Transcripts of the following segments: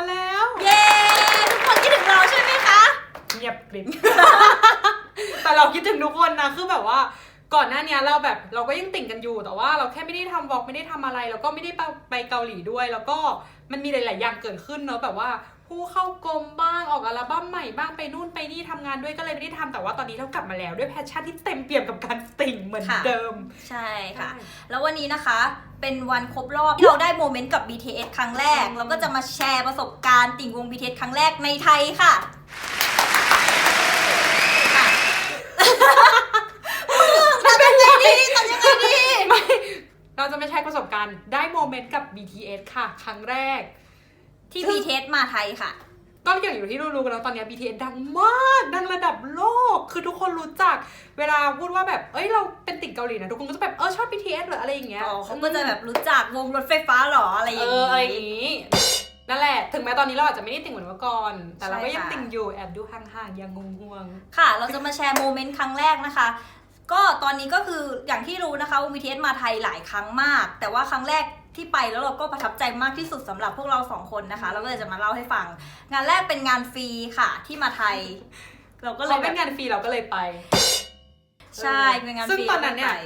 มาแล้ว เย้ทุกคนคิดถึงเราใช่ไหมคะเงียบกริบ แต่เราคิดถึงทุกคนนะ คือแบบว่าก่อนหน้าเนี้ยเราแบบเราก็ยังติ่งกันอยู่ แต่ว่าเราแค่ไม่ได้ทำวอล์กไม่ได้ทำอะไร แล้วก็ไม่ได้ไปไปเกาหลีด้วย แล้วก็มันมีหลาย ๆ อย่างเกิดขึ้นเนอะแบบว่า ผู้เข้ากรมบ้างออกอัลบั้มใหม่บ้างไปนู่นไปนี่ทำงานด้วยก็เลยไม่ได้ทำแต่ว่าตอนนี้เรากลับมาแล้วด้วยแพชชั่นที่เต็มเปี่ยมกับการติ่งเหมือนค่ะเดิม ใช่ค่ะ แล้ววันนี้นะคะเป็นวันครบรอบที่เราได้โมเมนต์กับ BTS ครั้งแรกอืมเราก็จะมาแชร์ประสบการณ์ติ่งวง BTS ครั้งแรกในไทยค่ะค่ะทำยังไงดีทำยังไงดีไม่เราจะไม่ใช้ประสบการณ์ได้โมเมนต์กับ BTS ค่ะ ครั้งแรก ที่ซึ่ง BTS มาไทยค่ะ ก็อย่างอยู่ที่รู้ๆกันแล้วตอนเนี้ย BTS ดังมาก ดังระดับโลก คือทุกคนรู้จัก เวลาพูดว่าแบบ เอ้ยเราเป็นติ่งเกาหลีนะทุกคนก็จะแบบเออชอบ BTS หรืออะไรอย่างเงี้ยอ๋อเขาก็จะแบบรู้จักวงรถไฟฟ้าหรออะไรอเอย่างอนี้อะไรอย่างงี้ นั่นแหละ ถึงแม้ตอนนี้เราอาจจะไม่ได้ติ่งเหมือนเมื่อก่อน แต่เราก็ยังใช่ค่ะ ติ่งอยู่แอบดูห่างๆยังงวงค่ะ เราจะมาแชร์โมเมนต์ครั้งแรกนะคะ ก็ตอนนี้ก็คืออย่างที่รู้นะคะวง BTS มาไทยหลายครั้งมาก แต่ว่าครั้งแรก ที่ไปแล้วเราก็ประทับใจมากที่สุดสำหรับพวกเราสองคนนะคะ เราก็เลยจะมาเล่าให้ฟัง งานแรกเป็นงานฟรีค่ะ ที่มาไทย เราก็ๆเลยเขาเป็นแบบงานฟรีเราก็เลยไป ใช่เป็นงานฟรีซึ่งตอนนั้นเนี่ยราก็ไป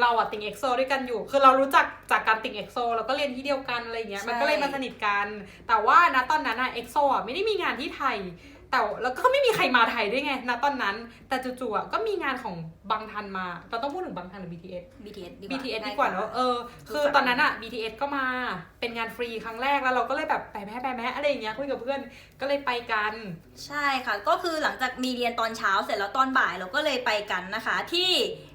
เราอะติ่งเอ็กโซด้วยกันอยู่ คือเรารู้จักจากการติ่งเอ็กโซแล้วก็เรียนที่เดียวกันอะไรเงี้ยใช่มันก็เลยมาสนิทกัน แต่ว่าณตอนนั้นอะเอ็กโซอะไม่ได้มีงานที่ไทย แต่แล้วก็ไม่มีใครมาไทยด้วยไงณตอนนั้น แต่จู่ๆอะก็มีงานของบางทันมา เราต้องพูดถึงบางทันหรือ BTS BTS ดีกว่า BTS ง่ดียกว่าเนอะเออ คือรู้จักตอนนั้นอะ BTS ก็มาเป็นงานฟรีครั้งแรกแล้วเราก็เลยแบบไปแม่ไปแม่อะไรอย่างเงี้ยคุยกับเพื่อนก็เลยไปกัน ใช่ค่ะ ก็คือหลังจากมีเรียนตอนเช้าเสร็จแล้วตอนบ่ายเราก็เลยไปกันนะคะ ที่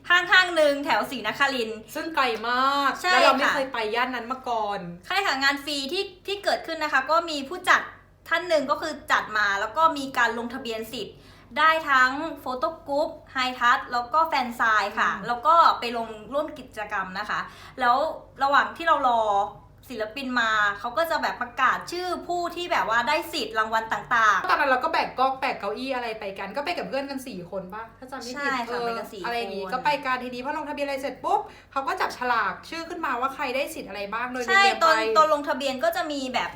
ห้างห้างๆหนึ่งแถวศรีนครินทร์ซึ่งไกลมากใช่แล้วเราไม่ค่ะเคยไปย่านนั้นมาก่อนใช่ค่ะงานฟรีที่ที่เกิดขึ้นนะคะ ก็มีผู้จัด ท่านหนึ่งก็คือจัดมาแล้วก็มีการลงทะเบียนสิทธิ์ ได้ทั้งโฟโต้กรุ๊ปไฮทัชแล้วก็แฟนไซน์ค่ะอืมแล้วก็ไปลงร่วมกิจกรรมนะคะ แล้วระหว่างที่เรารอศิลปินมาเขาก็จะแบบประกาศชื่อผู้ที่แบบว่าได้สิทธิ์รางวัลต่าง ตอนนั้นเราก็แบกกล้องแบกเก้าอี้อะไรไปกัน ก็ไปกับเพื่อนกันสี่คนป่ะถ้าจำไม่ผิดใช่ค่ะเออไปกันสี่อะไรอย่างงี้คน ก็ไปกันทีนี้พอลงทะเบียนอะไรเสร็จปุ๊บเขาก็จับฉลากชื่อขึ้นมาว่าใครได้สิทธิ์อะไรบ้างโดยๆใช่เรียงตอนไป ตอนลงทะเบียนก็จะมีแบบ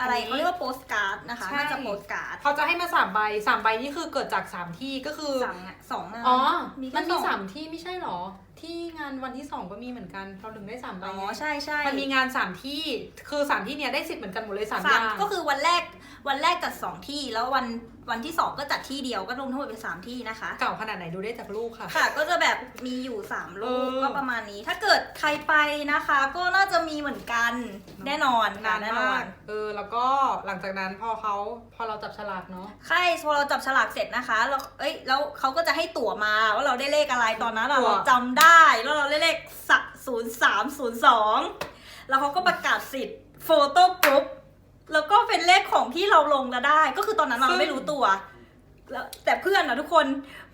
อะไรอันนี้เขาเรียกว่าโปสการ์ดนะคะใช่ น่าจะโปสการ์ด เขาจะให้มาสามใบสามใบนี่คือเกิดจากสามที่ก็คือสองอะ สองงานอ๋อ มีแค่มันมีสองสามที่ไม่ใช่หรอ ที่งานวันที่สองก็มีเหมือนกัน เราถึงได้สามใบอ๋อไงใช่ใช่มันมีงานสามที่ คือสามที่เนี้ยได้สิทธิ์เหมือนกันหมดเลยสามอสามย่างก็คือวันแรกวันแรกจัดสองที่แล้ววันวันที่สองก็จัดที่เดียวก็รวมทั้งหมดเป็นสามที่นะคะ เก่าขนาดไหนดูได้จากรูปค่ะ ค่ะก็จะแบบมีอยู่สามรูปเออก็ประมาณนี้ ถ้าเกิดใครไปนะคะ ก็น่าจะมีเหมือนกันแน่นอนค่ะนานแน่นอมานกเออ แล้วก็หลังจากนั้นพอเขาพอเราจับฉลากเนาะ ใช่พอเราจับฉลากเสร็จนะคะเราเอ้ยแล้วเขาก็จะให้ตั๋วมาว่าเราได้เลขอะไรตอนนั้นอะตั๋ว เราจำได้แล้วเราได้เลขศูนย์สามศูนย์สองแล้วเขาก็ประกาศสิทธิ์โฟโต้กรุ๊ปแล้วก็เป็นเลขของที่เราลงแล้วได้ ก็คือตอนนั้นเราไม่รู้ตัวแล้วแต่เพื่อนอะทุกคน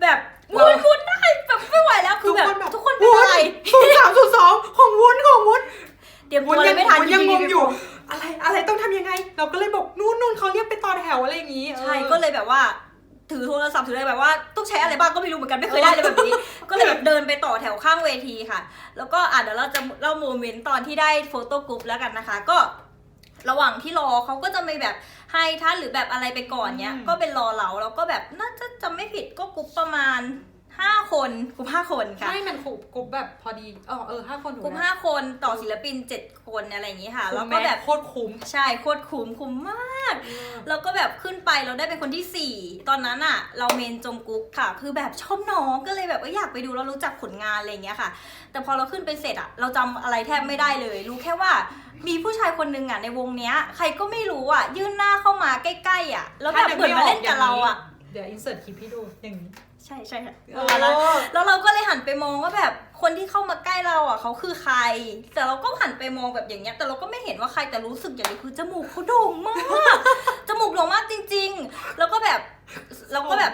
แบบวุ้นวุ้นได้แบบไม่ไหวแล้วคือแบบทุกคนเป็นอะไร ศูนย์สามศูนย์สองของวุ้นของวุ้นเตรียมวุ้ตันวเลยัยไม่ทันวุ้นยังงงอยู่ดีอะไรอะไรต้องทำยังไง เราก็เลยบอกนู่นนู่นเขาเรียกไปต่อแถวอะไรอย่างงี้ๆใช่ออก็เลยแบบว่า ถือโทรศัพท์ถืออะไรแบบว่าต้องใช้อะไรบ้างก็ไม่รู้เหมือนกันไม่เคยได้เลยแบบนี้ ก็เลยแบบเดินไปต่อแถวข้างเวทีค่ะ แล้วก็อะเดี๋ยวเราจะเล่าโมเมนต์ตอนที่ได้โฟโต้กรุ๊ปแล้วกันนะคะ ก็ระหว่างที่รอเขาก็จะมีแบบให้ท่านหรือแบบอะไรไปก่อนเนี้ย ก็เป็นรอเราแล้วก็แบบน่าจะจำไม่ผิดก็กรุ๊ปประมาณ ห้าคนกรุ๊ปห้าคนค่ะใช่มันกลุ่มกลุ่มแบบพอดีเออเออห้าคนถูกลุ่มนะห้าคนต่อศิลปินเจ็ดคนอะไรอย่างนี้ค่ะ แล้วก็คุ้มไหมแบบโคตรคุ้มใช่โคตรคุ้มคุ้มมาก แล้วก็แบบขึ้นไปเราได้เป็นคนที่ 4 ตอนนั้นอะเราเมนจงกุ๊กค่ะ คือแบบชอบน้องก็เลยแบบว่าอยากไปดูแล้วรู้จักผลงานอะไรอย่างเงี้ยค่ะ แต่พอเราขึ้นไปเสร็จอะเราจำอะไรแทบไม่ได้เลย รู้แค่ว่ามีผู้ชายคนนึงอะในวงเนี้ย ใครก็ไม่รู้อะยื่นหน้าเข้ามาใกล้ๆอะแล้วแบบเหมือนมาเล่นกับเราอะ เดี๋ยวอินเสิร์ตคลิปให้ดูอย่างนี้ ใช่ใช่ค่ะเออแล้วแล้วเราก็เลยหันไปมองว่าแบบคนที่เข้ามาใกล้เราอะเขาคือใคร แต่เราก็หันไปมองแบบอย่างเงี้ย แต่เราก็ไม่เห็นว่าใครแต่รู้สึกอย่างนี้คือจมูกเขาโด่งมาก จมูกโด่งมากจริง ๆ แล้วก็แบบ เราก็แบบ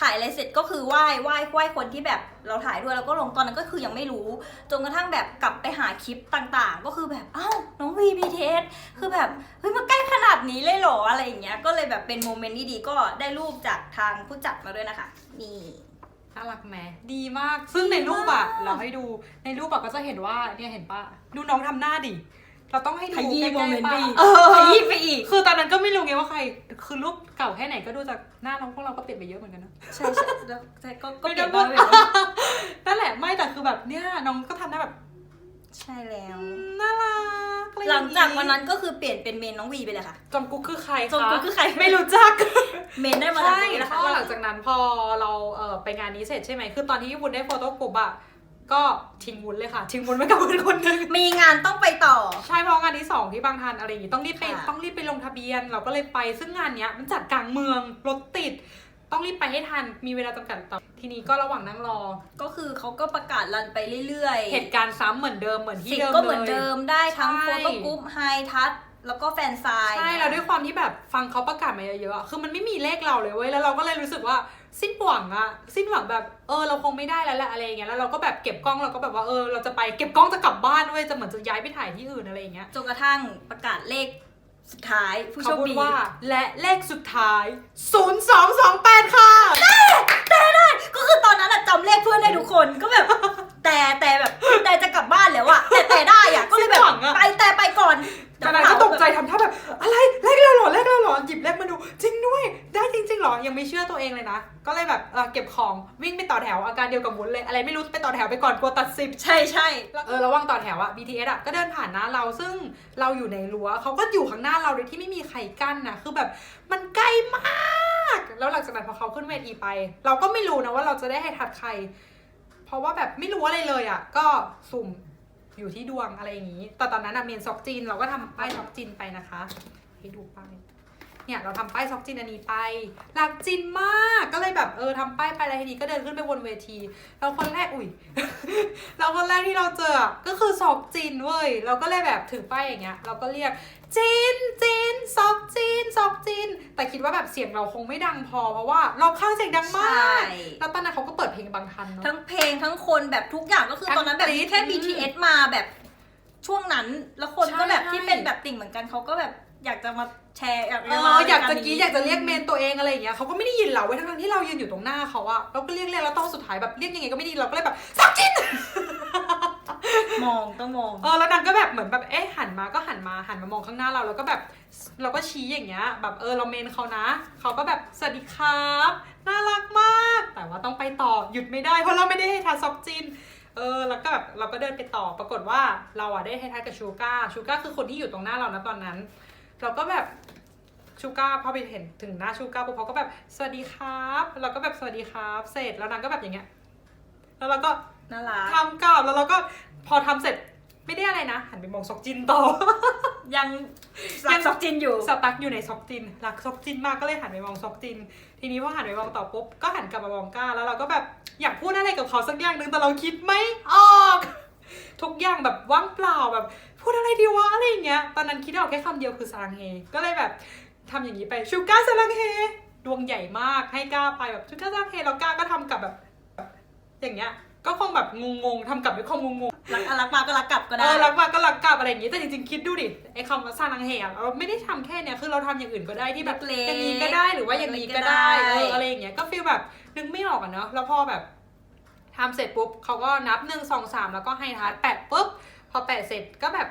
ถ่ายอะไรเสร็จก็คือไหว้ไหว้ไหว้คนที่แบบเราถ่ายด้วยแล้วก็ลงตอนนั้นก็คือยังไม่รู้ จนกระทั่งแบบกลับไปหาคลิปต่างๆ ก็คือแบบอ้าวน้องวีบีเทสคือแบบเฮ้ยมาใกล้ขนาดนี้เลยเหรออะไรอย่างเงี้ยก็เลยแบบเป็นโมเมนต์ดีๆก็ได้รูปจากทางผู้จัดมาด้วยนะคะนี่น่ารักไหมดีมาก ซึ่งในรูปอะดีมากเราให้ดูในรูปอะก็จะเห็นว่าเนี่ยเห็นปะดูน้องทำหน้าดิ เราต้องให้ดูขยี้ใกล้โมเมนต์ๆไปปะอีก เออขยี้ไปอีก คือตอนนั้นก็ไม่รู้ไงว่าใคร คือรูปเก่าแค่ไหนก็ดูจากหน้าน้องพวกเราก็เปลี่ยนไปเยอะเหมือนกันนะ ใช่ใช่แล้วใช่ก็ก็ไม่เปลี่ได้ยนพูบ้าดงเลยนั่นแหละไม่แต่คือแบบเนี่ยน้องก็ทำหน้าแบบใช่แล้วอืมน่ารักอะไรอย่หลังจากวันนั้นก็คือเปลี่ยนเป็นเมนน้องวีไปเลยค่ะ จอมกุ๊กคือใครคะจอมกุ๊กคือใคร ไม่รู้จัก เมนได้มาจากใช่นี้นะเพคะราะว่าหลังจากนั้นพอเราเออไปงานนี้เสร็จใช่ไหม คือตอนที่วุ้นได้โฟโต้กลุ่มอะ ก็ทิ้งวุ้นเลยค่ะ ทิ้งวุ้นไว้กับเพื่อนคนหนึง มีงานต้องไปต่อ ใช่เพราะงานที่สองที่บางทันอะไรอย่างงี้ต้องรีบไปค่ะ ต้องรีบไปลงทะเบียน เราก็เลยไปซึ่งงานเนี้ยมันจัดกลางเมืองรถติด ต้องรีบไปให้ทันมีเวลาจำกัดต่อทีนี้ก็ระหว่างนั่งรอ ก็คือเขาก็ประกาศรันไปเรื่อยๆเหตุการณ์ซ้ำเหมือนเดิมเหมือนที่สิทเดิธิ์มก็เหมือนเลยเดิมได้ทั้งใช่ โฟโต้กรุ๊ปไฮทัชแล้วก็แฟนไซน์ใช่แล้วด้วยความที่แบบฟังเขาประกาศมาเยอะๆอะคือมันไม่มีเลขเราเลยเว้ยแล้วเราก็เลยรู้สึกว่า สิ้นหวังอะสิ้นหวังแบบเออเราคงไม่ได้แล้วแหละอะไรอย่างเงี้ยแล้วเราก็แบบเก็บกล้องเราก็แบบว่าเออเราจะไปเก็บกล้องจะกลับบ้านเว้ยจะเหมือนจะย้ายไปถ่ายที่อื่นอะไรอย่างเงี้ยจนกระทั่งประกาศเลขสุดท้ายผู้โชเขาคพูดดีว่าและเลขสุดท้าย 0228 ค่ะก็คือตอนนั้นอะจำเลขเพื่อนได้ทุกคนก็แบบ แต่แต่แบบแต่จะกลับบ้านแล้วอะแต่แต่ได้อะก็เลยแบบสิ้นหวังอะ ไปแต่ไปก่อน ตอนนั้นก็ตกใจทำท่าแบบอะไรเลขเราเหรอเลขเราเหรอหยิบเลขมาดู จริงด้วย ได้จริงๆเหรอยังไม่เชื่อตัวเองเลยนะ ก็เลยแบบเออเก็บของวิ่งไปต่อแถวอาการเดียวกับวุ้นเลย อะไรไม่รู้ไปต่อแถวไปก่อนกลัวตัดสิบใช่ใช่เออระหว่างต่อแถวอะ BTS อะก็เดินผ่านหน้าเราซึ่งเราอยู่ในรั้วเขาก็อยู่ข้างหน้าเราโดยที่ไม่มีใครกั้นนะคือแบบมันใกล้มาก แล้วหลังจากนั้นพอเขาขึ้นเวทีไป เราก็ไม่รู้นะว่าเราจะได้ให้ทัดใคร เพราะว่าแบบไม่รู้อะไรเลยอะก็สุ่ม อยู่ที่ดวงอะไรอย่างนี้ แต่ตอนนั้นอะเมนซอกจีนเราก็ทำป้ายซอกจีนไปนะคะ ให้ดูป้าย เนี่ยเราทำป้ายซอกจินอันนี้ไปรักจินมากก็เลยแบบเออทำป้ายไปแล้วทีนี้ก็เดินขึ้นไปบนเวทีเราคนแรกอุ้ยเราคนแรกที่เราเจออะก็คือซอกจินเว้ยเราก็เลยแบบถือป้ายอย่างเงี้ยเราก็เรียกจินจินซอกจินซอกจินแต่คิดว่าแบบเสียงเราคงไม่ดังพอเพราะว่ารอบข้างเสียงดังใชมา่กแล้วตอนนั้นเขาก็เปิดเพลงบางทันเนาะทั้งเพลงทั้งคนแบบทุกอย่างก็คือทั้งตอนนั้นแบบกรี๊ดแค่ BTS มาแบบช่วงนั้นแล้วคนก็แบบใช่ที่เป็นแบบติ่งเหมือนกันเขาก็แบบอยากจะมา แชร์อยากเอจะมาออยากจะรกรี้อยากจะเรียกเมนตัวเองอะไรอย่างเงี้ยเขาก็ไม่ได้ยินเราไว้ยทั้งๆที่เรายืนอยู่ตรงหน้าเขาอะเราก็เรียกเรียกแล้วตอนสุดท้ายแบบเรียกยังไงก็ไม่ไดีเราก็เลยแบบซอกจิน มองต้องมอง เออแล้วนางก็แบบเหมือนแบบเอ๊ะหันมาก็หันมาหันมามองข้างหน้าเราแล้วก็แบบเราก็ชี้อย่างเงี้ย แบบเออเราเมนเขานะเขาก็แบบสวัสดีครับน่ารักมาก แต่ว่าต้องไปต่อหยุดไม่ได้เพราะเราไม่ได้ให้ทานซอกจินเออแล้วก็แบบเราก็เดินไปต่อปรากฏว่าเราอะได้ให้ทานกับชูก้าชูก้าคือคนที่อยู่ตรงหน้าเรานะตอนนั้น เราก็แบบชูก้าพอไปเห็นถึงหน้าชูก้าปุ๊บเขาก็แบบสวัสดีครับเราก็แบบสวัสดีครับ เสร็จแล้วนางก็แบบอย่างเงี้ย แล้วเราก็น่ารักทำกลับแล้วเราก็พอทำเสร็จไม่ได้อะไรนะ หันไปมองซอกจินต่อ ยังรักซอกจินอยู่สตั๊กอยู่ในซอกจินรักซอกจินมากก็เลยหันไปมองซอกจิน ทีนี้พอหันไปมองต่อปุ๊บก็หันกลับมามองก้า แล้วเราก็แบบอยากพูดอะไรกับเขาสักอย่างหนึ่งแต่เราคิดไม่ออก ทุกอย่างแบบว่างเปล่าแบบ พูดอะไรดีวะอะไรอย่างเงี้ย ตอนนั้นคิดออกแค่คำเดียวคือสรังเฮ ก็เลยแบบทำอย่างนี้ไปชูก้าสรังเฮ ดวงใหญ่มากให้ก้าไปแบบชูก้าสรังเฮแล้วก้าก็ทำกับแบบแบบ อย่างเงี้ย ก็คงแบบงงๆทำกับด้วยความงงๆรักอะรักมาก็รักกลับก็เอได้อรักมากก็รักกลับอะไรอย่างงี้แต่จริงๆคิดดูดิไอ้คำว่าสร้างนางแหกเราไม่ได้ทำแค่เนี้ยคือเราทำอย่างอื่นก็ได้ที่แบบ เล็กๆอย่างนี้ก็ได้หรือว่าอย่างนี้ก็ได้เล็กๆก็ได้เอออะไรอย่างเงี้ยก็ฟีลแบบนึกไม่ออกอะเนาะแล้วพอแบบทำเสร็จปุ๊บเขาก็นับหนึ่งสองสามแล้วก็ให้ทัดแปะปุ๊บ พอแปะเสร็จก็แบบ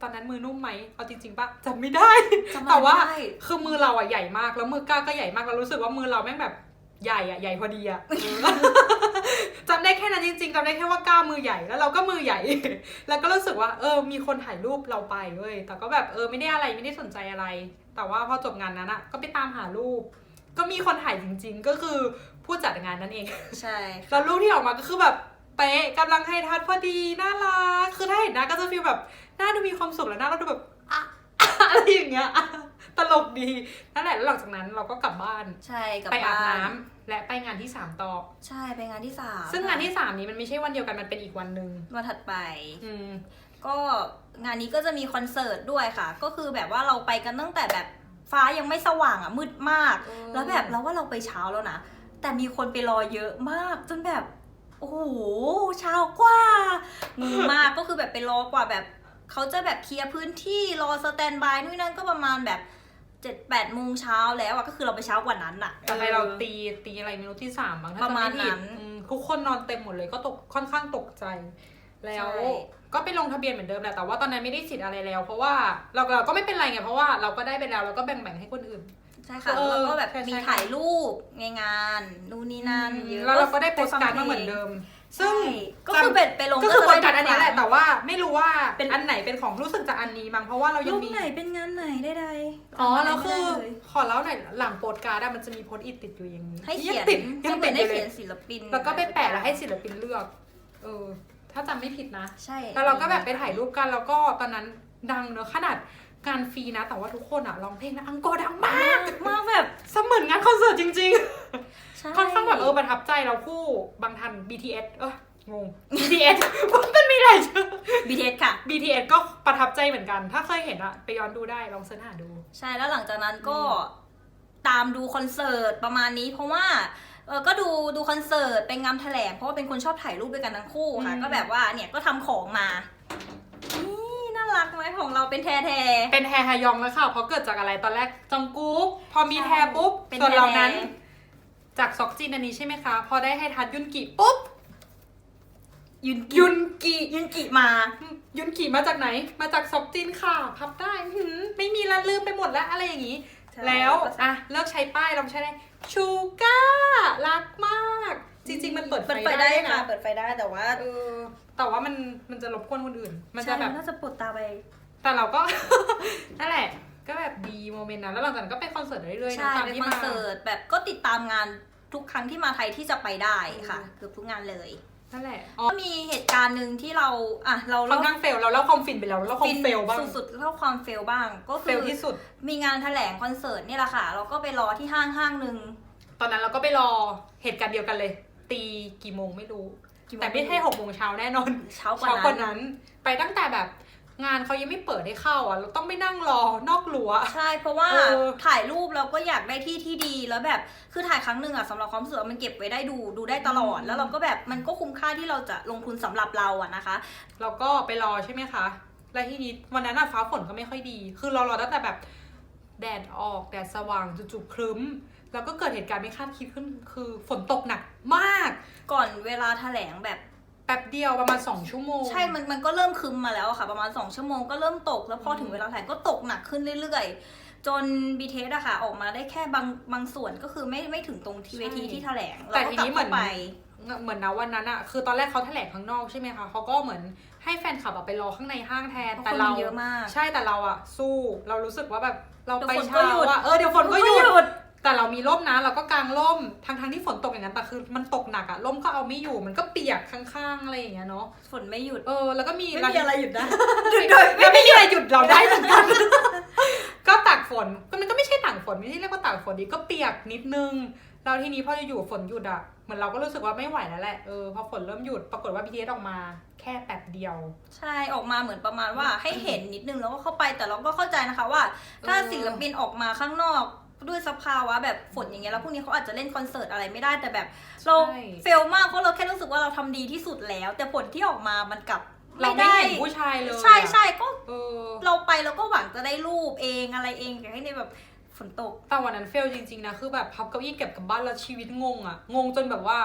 ตอนนั้นมือนุ่มไหมเอาจริงๆปะจำไม่ได้ จำไม่แต่ว่าได้ คือมือเราอะใหญ่มากแล้วมือก้าก็ใหญ่มากเรารู้สึกว่ามือเราแม่งแบบใหญ่อะใหญ่พอดีอะเออ จำได้แค่นั้นจริงๆจำได้แค่ว่าก้ามือใหญ่แล้วเราก็มือใหญ่ แล้วก็รู้สึกว่า เออ มีคนถ่ายรูปเราไปเว้ยแต่ก็แบบเออไม่ได้อะไรไม่ได้สนใจอะไร แต่ว่าพอจบงานนั้นอะก็ไปตามหารูป ก็มีคนถ่ายจริง ๆ ก็คือผู้จัดงานนั่นเอง ใช่ แล้วรูปที่ออกมาก็คือแบบ เป๊ะกำลังให้ทัดพอดีน่ารักคือถ้าเห็นหน้าก็จะฟีลแบบหน้าดูมีความสุขแล้วหน้าเราดูแบบอะอะไรอย่างเงี้ยตลกดีนั่นแหละแล้วหลังจากนั้นเราก็กลับบ้านใช่กลับไปอาบบ้าน้ำและไปงานที่สามต่อ ใช่ไปงานที่สามซึ่งงานที่สามนี้มันไม่ใช่วันเดียวกันมันเป็นอีกวันหนึ่งวันถัดไป อืม ก็งานนี้ก็จะมีคอนเสิร์ตด้วยค่ะ ก็คือแบบว่าเราไปกันตั้งแต่แบบฟ้ายังไม่สว่างอะมืดมากอืมแล้วแบบเราว่าเราไปเช้าแล้วนะแต่มีคนไปรอเยอะมากจนแบบ โอ้โหเช้ากว่างงมากก็คือแบบไปรอกว่าแบบเขาจะแบบเคลียร์พื้นที่รอสแตนบายนู่นนั่นก็ประมาณแบบเจ็ดแปดโมงเช้าแล้วอะก็คือเราไปเช้ากว่านั้นอะแต่ไปเราตีตีอะไรไม่รู้ที่สามบ้างถ้ประมาณจำไผิดนั้น อืมทุกคนนอนเต็มหมดเลยก็ตกค่อนข้างตกใจ แล้วใช่ก็ไปลงทะเบียนเหมือนเดิมแหละแต่ว่าตอนนั้นไม่ได้สิทธิ์อะไรแล้ว เพราะว่าเราเราก็ไม่เป็นไรไงเพราะว่าเราก็ได้ไปแล้วเราก็แบ่งๆให้คนอื่นใช่ค่ะเออแล้วก็แบบใช่ใช่มีถ่ายรูปในงานนู่นนี่นั่นเยอะแล้วเราก็ได้โปสการ์ดมาเหมือนเดิม ซึ่งใช่ก็คือเป็นไปลงก็คือโปจะสได้การ์ดอันนี้แหละแต่ว่าไม่รู้ว่าเป็นอันไหนเป็นของรู้สึกจากอันนี้มั้งเพราะว่าเรายัรูงปมีไหนเป็นงานไหนได้ๆอ๋อจำะไรแล้วคือไม่ได้เลยขอเล่าหน่อยหลังโปสการ์ดอะมันจะมีโพสต์อิทติดอยู่อย่างนี้ให้เขียนงติดยัจะงเหมืติอดนอให้ยู่เลเขียยนศิลปิน แล้วก็ไปแปะแล้วให้ศิลปินเลือก เออ ถ้าจำไม่ผิดนะ ใช่แล้วเราก็แบบไปถ่ายรูปกันแล้วก็ตอนนั้นดังเนอะขนาดงานฟรีนะ แต่ว่าทุกคนอะร้องเพลงนะอังกอร์ดังมาก มากแบบเสมือนงานคอนเสิร์ตจริงใช่ๆค่อนข้างแบบเออประทับใจเราคู่บางทัน BTS เอองง BTS มันมีหลายชื่อบีเทสค่ะ BTS ก็ประทับใจเหมือนกัน ถ้าเคยเห็นอะไปย้อนดูได้ลองเสิร์ชหาดู ใช่แล้วหลังจากนั้นก็ตามดูคอนเสิร์ตประมาณนี้เพราะว่า เออก็ดูดูคอนเสิร์ตเป็นงานแถลงเพราะว่าเป็นคนชอบถ่ายรูปด้วยกันทั้งคู่ค่ะ อืม ก็แบบว่าเนี่ยก็ทำของมานี่น่ารักไหมของเราเป็นแทแท เป็นแฮฮายองแล้วค่ะ เพราะเกิดจากอะไรตอนแรกจองกุ๊กพอมีใช่แทปุ๊บเป็นส่วนเรานั้น แท จากซอกจินอันนี้ใช่ไหมคะ พอได้ให้ทัดยุนกิปุ๊บ ยุนยุนกิยุนกิมา ยุนกิมาจากไหน มาจากซอกจินค่ะ พับได้หืมไม่มีละลืมไปหมดแล้วอะไรอย่างนี้ใช่ แล้วอะเลิกใช้ป้ายเราใช้ได้ชูก้ารักมาก จริง ๆ มันเปิดไฟเปิดไฟได้ได้ค่ะนะเปิดไฟได้แต่ว่าเออแต่ว่ามันมันจะรบกวนคนอื่น มันจะใช่แบบน่าจะปวดตาไป แต่เราก็นั่นแหละ ก็แบบดีโมเมนต์นั้นแล้วหลังจากนั้นก็ไปคอนเสิร์ตเรื่อยๆนะใช่ตามเป็นที่คอนมาเสิร์ตแบบก็ติดตามงานทุกครั้งที่มาไทยที่จะไปได้ค่ะอืมเกือบทุกงานเลย นั่นแหละอ๋อก็มีเหตุการณ์หนึ่งที่เราอะเราค่อนข้างเฟลเราเล่าความฟินไปแล้วเราความเฟลบ้างสุดๆเล่าความเฟลบ้าง ก็เฟคืลอที่สุด มีงานแถลงคอนเสิร์ตนี่แหละค่ะ เราก็ไปรอที่ห้างห้างหนึ่งตอนนั้นเราก็ไปรอเหตุการณ์เดียวกันเลย ตีกี่โมงไม่รู้ กี่โมงแต่ไม่ใช่หกโมงเช้าแน่นอนเช้ากว่าเช้ากว่านั้น นั้น ไปตั้งแต่แบบ งานเขายังไม่เปิดให้เข้าอะเราต้องไปนั่งรอนอกรั้ว ใช่เพราะว่าเออ ถ่ายรูปเราก็อยากได้ที่ที่ดีแล้วแบบคือถ่ายครั้งหนึ่งอะสำหรับความรู้สึกว่ามันเก็บไว้ได้ดูดูได้ตลอด แล้วเราก็แบบมันก็คุ้มค่าที่เราจะลงทุนสำหรับเราอะนะคะ เราก็ไปรอใช่ไหมคะ แล้วทีนี้วันนั้นอะฟ้าฝนก็ไม่ค่อยดี คือเรารอตั้งแต่แบบแดดออกแดดสว่างจู่ๆครึ้ม แล้วก็เกิดเหตุการณ์ไม่คาดคิดขึ้น คือฝนตกหนักมาก ก่อนเวลาแถลงแบบ แป๊บเดียวประมาณสองชั่วโมง ใช่ มันมันก็เริ่มคึมมาแล้วอะค่ะ ประมาณ 2 ชั่วโมงก็เริ่มตก แล้วพอถึงอืมเวลาถ่ายก็ตกหนักขึ้นเรื่อยๆ จนบีเทสอะค่ะ ออกมาได้แค่บางบางส่วนก็คือไม่ไม่ถึงตรงที่เวทีที่แถลงแต่เราก็ทีกลับนี้เหมืเข้าอนไป เหมือนนะวันนั้นอะคือตอนแรกเขาแถลงข้างนอกใช่ไหมคะเขาก็เหมือนให้แฟนคลับอะไปรอข้างในห้างแทนเพราะแต่คนเรามันเยอะมาก ใช่แต่เราอะสู้ เรารู้สึกว่าแบบเราไปเดี๋ยวฝนก็เช้าหยุดอะเออเดี๋ยวฝนก็หยุดแต่เรามีร่มนะเราก็กางร่มทั้งทั้งๆที่ฝนตกอย่างนั้นแต่คือมันตกหนักอะร่มก็เอาไม่อยู่มันก็เปียกข้างๆอะไรอย่างเงี้ยเนาะฝนไม่หยุดเออแล้วก็มีไม่มีอะไรหยุดนะไม่ไม่ไม่มีอะไรหยุดเราได้เหมือนกันก็ตากฝนก็มันก็ไม่ใช่ตากฝนไม่ใช่เรียกว่าตากฝนดีก็เปียกนิดนึงแล้วทีนี้พออยู่ๆฝนหยุดอะเหมือนเราก็รู้สึกว่าไม่ไหวแล้วแหละเออพอฝนเริ่มหยุดปรากฏว่า BTS ออกมาแค่แป๊บเดียว ใช่ออกมาเหมือนประมาณว่าให้เห็นนิดนึงแล้วก็เข้าไปแต่เราก็เข้าใจนะคะว่า ถ้าเออศิลปินออกมาข้างนอก ด้วยสภาวะแบบฝนอย่างเงี้ยแล้วพรุ่งนี้เขาอาจจะเล่นคอนเสิร์ตอะไรไม่ได้แต่แบบ เราใช่ เฟลมากเพราะเราแค่รู้สึกว่าเราทำดีที่สุดแล้ว แต่ผลที่ออกมามันกลับเราไม่ไม่ได้เห็นผู้ชายเลยอะใช่ใช่ก็เออเราไปเราก็หวังจะได้รูปเองอะไรเองแต่ให้ในแบบฝนตก แต่วันนั้นเฟลจริงๆนะ คือแบบพับเก้าอี้เก็บกลับบ้านแล้วชีวิตงงอะงงจนแบบว่า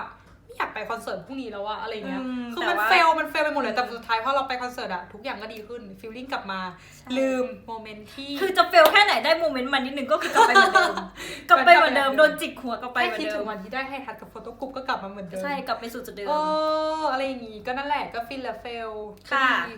ไม่อยากไปคอนเสิร์ตพรุ่งนี้แล้วอะอะไรเงี้ย อืมคือมันแต่ว่า เฟล มันเฟลไปหมดเลย แต่สุดท้ายพอเราไปคอนเสิร์ตอะทุกอย่างก็ดีขึ้นฟีลลิ่งกลับมา ลืมโมเมนต์ที่ คือจะเฟลแค่ไหนได้โมเมนต์มันนิดนึงก็คือกลับไปเหมือนเดิม กลับไปเหมือนเดิม โดนจิกหัวกลับไปแค่เหมือคิดนเดิถึมงวันที่ได้ให้ทัดกับโฟโต้กรุ๊ปก็กลับมาเหมือนเดิมใช่กลับไปสู่จุดเดิมเอออะไรอย่างงี้ก็นั่นแหละก็ฟินและเฟลค่ะ ก็ดี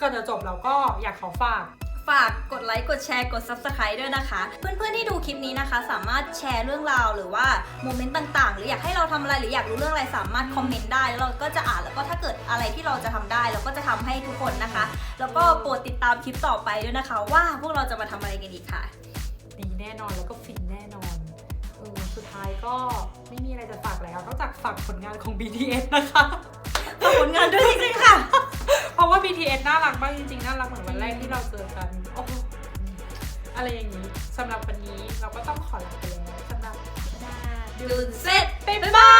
ก่อนจะจบเราก็อยากขอฝาก ฝากกดไลค์กดแชร์กด subscribe ด้วยนะคะ เพื่อนๆที่ดูคลิปนี้นะคะ สามารถแชร์เรื่องราวหรือว่าโมเมนต์ต่างๆ หรืออยากให้เราทำอะไรหรืออยากรู้เรื่องอะไรสามารถคอมเมนต์ได้แล้วเราก็จะอ่านแล้วก็ถ้าเกิดอะไรที่เราจะทำได้ เราก็จะทำให้ทุกคนนะคะ แล้วก็โปรดติดตามคลิปต่อไปด้วยนะคะ ว่าพวกเราจะมาทำอะไรกันอีกค่ะ ดีแน่นอนแล้วก็ฟินแน่นอนเออสุดท้ายก็ไม่มีอะไรจะฝากแล้วนอกจากฝากผลงานของ BTS นะคะ ฝากผลงานด้วยจริงๆค่ะ เพราะว่า BTS น่ารักมากจริงๆ น่ารักเหมือนวันแรกที่เราเจอกันโอ้โหอะไรอย่างนี้สำหรับวันนี้เราก็ต้องขอลาไปแล้วสำหรับดูเสร็จบ๊ายบา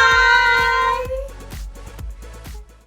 ย